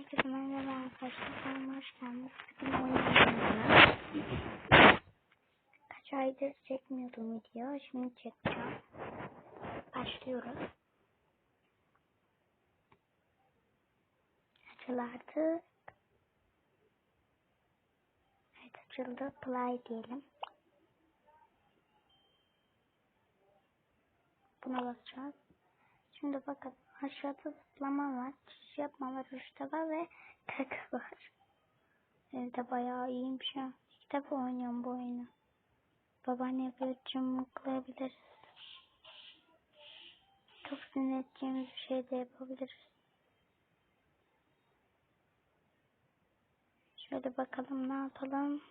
Herkese merhaba arkadaşlar. Kanalıma hoş geldiniz. Bugün oyun oynayacağız. Kaç aydır çekmiyordum video. Şimdi çekeceğim. Başlıyoruz. Açıl artık. Evet açıldı. Play diyelim. Buna basacağız. Şimdi bakın aşağıda zıplama var, çiş yapma var, rüşte var ve kaka var. Evde bayağı iyiymiş ha. İlk defa oynuyorum bu oyunu. Babaanne böyle cımbıklayabiliriz. Çok sinir edeceğimiz bir şey de yapabiliriz. Şöyle bakalım ne yapalım.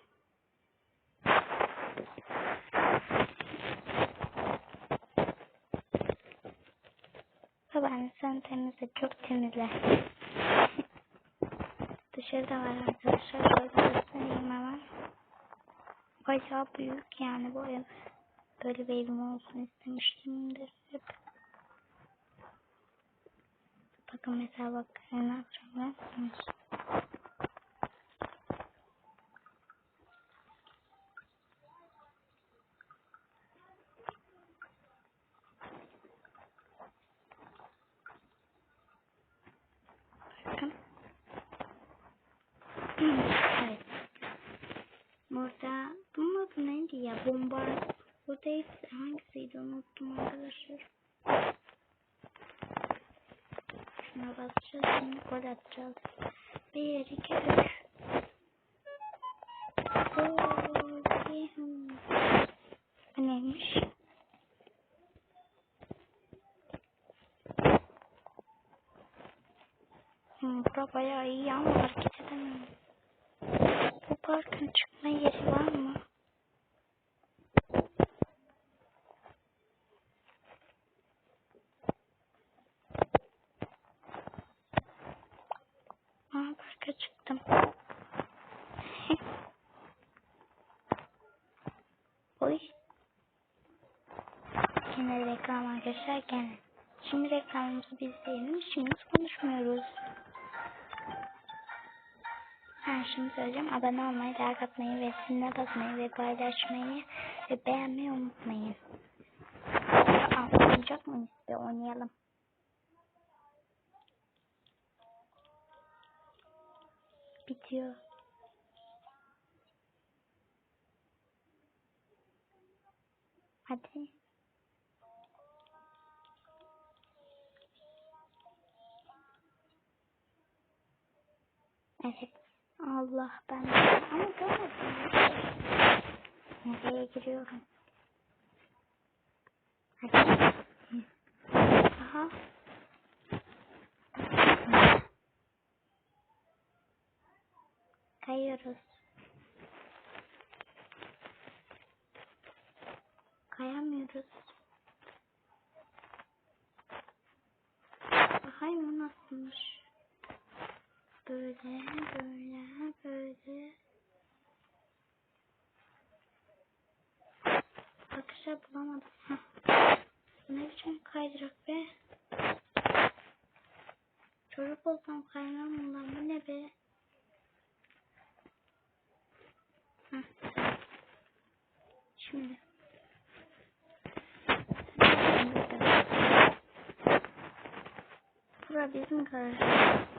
Babaanne sen temizle, çok temizle. Dışarıda var arkadaşlar. Şöyle göstereyim hemen. Bayağı büyük yani bu ev. Böyle bir evim olsun istemiştimdir hep. Bakın mesela bak ne yapacağım ben. Bakın. Evet. Burada bunun adı neydi ya? Bomba. Burada hepsi hangisiydi unuttum arkadaşlar. Şuna basacağız. Şimdi gol atacağız. Bir, iki, üç. Gol. Yihum. Bu neymiş? Hmm, bura bayağı iyi ama hareket edemiyorum. Parkın çıkma yeri var mı? Aa parka çıktım. Oy. Yine reklam arkadaşlar gene. Şimdi reklamımızı biz diyelim. Şimdi konuşmuyoruz. Ha şimdi söyleyeceğim. Abone olmayı, like atmayı ve zilini basmayı ve paylaşmayı ve beğenmeyi unutmayın. Oynayacak mıyız? Bir oynayalım. Bitiyor. Hadi. Evet. Allah ben ama görmedim. Nereye giriyorum? Hadi. Aha. Kayıyoruz. Kayamıyoruz. Bakayım o nasılmış. Böyle, böyle, böyle. Arkadaşlar bulamadım. Ne biçim kaydırak be? Çocuk olsam kaymam bundan. Bu ne be? Heh. Şimdi. Bura bizim garajımız.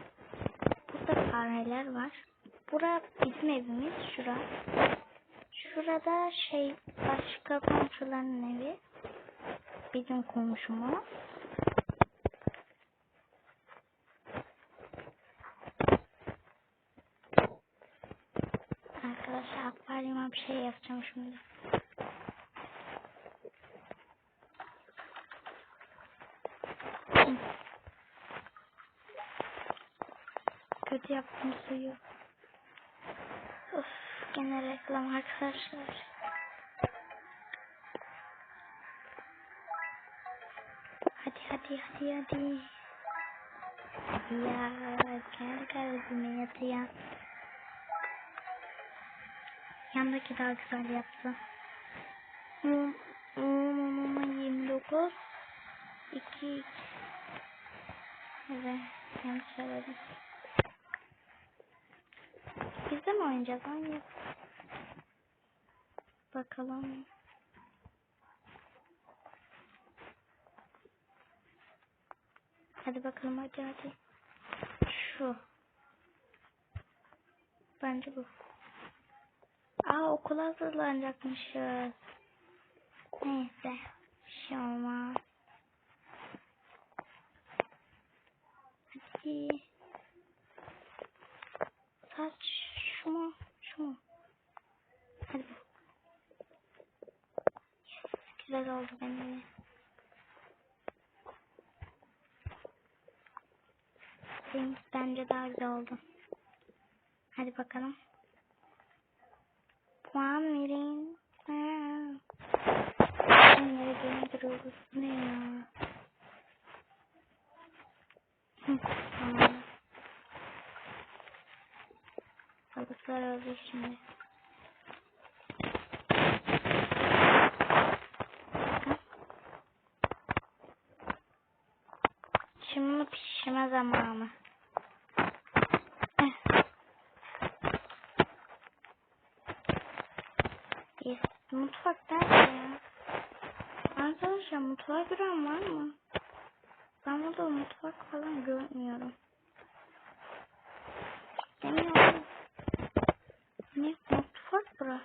Fareler var. Bura bizim evimiz. Şura. Şurada şey başka komşuların evi. Bizim komşumuz. Arkadaşlar akvaryuma bir şey yapacağım şimdi. Kötü yaptım suyu. Of, gene reklam arkadaşlar. Hadi hadi hadi hadi. Ya gel kalbime yatıyor. Yandaki daha güzel yaptı. Mum, mum, 29 2 Evet, yanlış söyledim. Biz de mi oynayacağız? Oynayalım. Bakalım. Hadi bakalım hadi hadi. Şu. Bence bu. Aa okula hazırlanacakmışız. Neyse. Bir şey olmaz. Hadi. Saç şu mu? Şu mu? Hadi. Yes, güzel oldu benim. Benim bence daha güzel oldu. Hadi bakalım. Puan verin. Gene duruyoruz. Ne ya? Balıklar öldü şimdi. Bakın. Şimdi pişirme zamanı. Yes. Mutfak nerede ya? Arkadaşlar mutfağa gören var mı? Ben burada mutfak falan görmüyorum. Emin olun. Ne? Mutfak bura.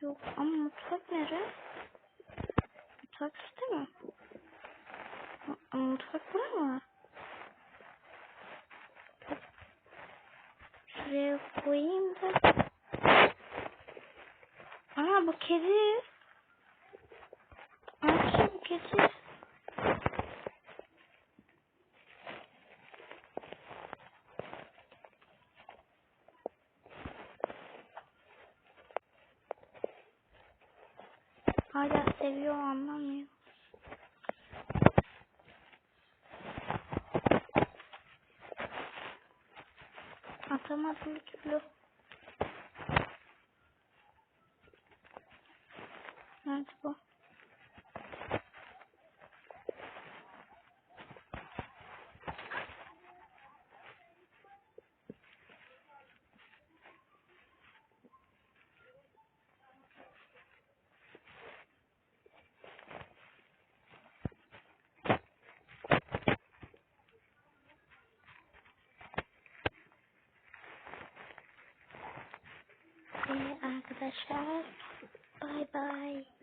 Yok ama mutfak nere? Mutfak işte mi? Mutfak bura mı? Şuraya koyayım da. Aa bu kedi. Arkadaşlar bu kedi. Hala seviyor anlamıyor. Atamadım bir Bye bye.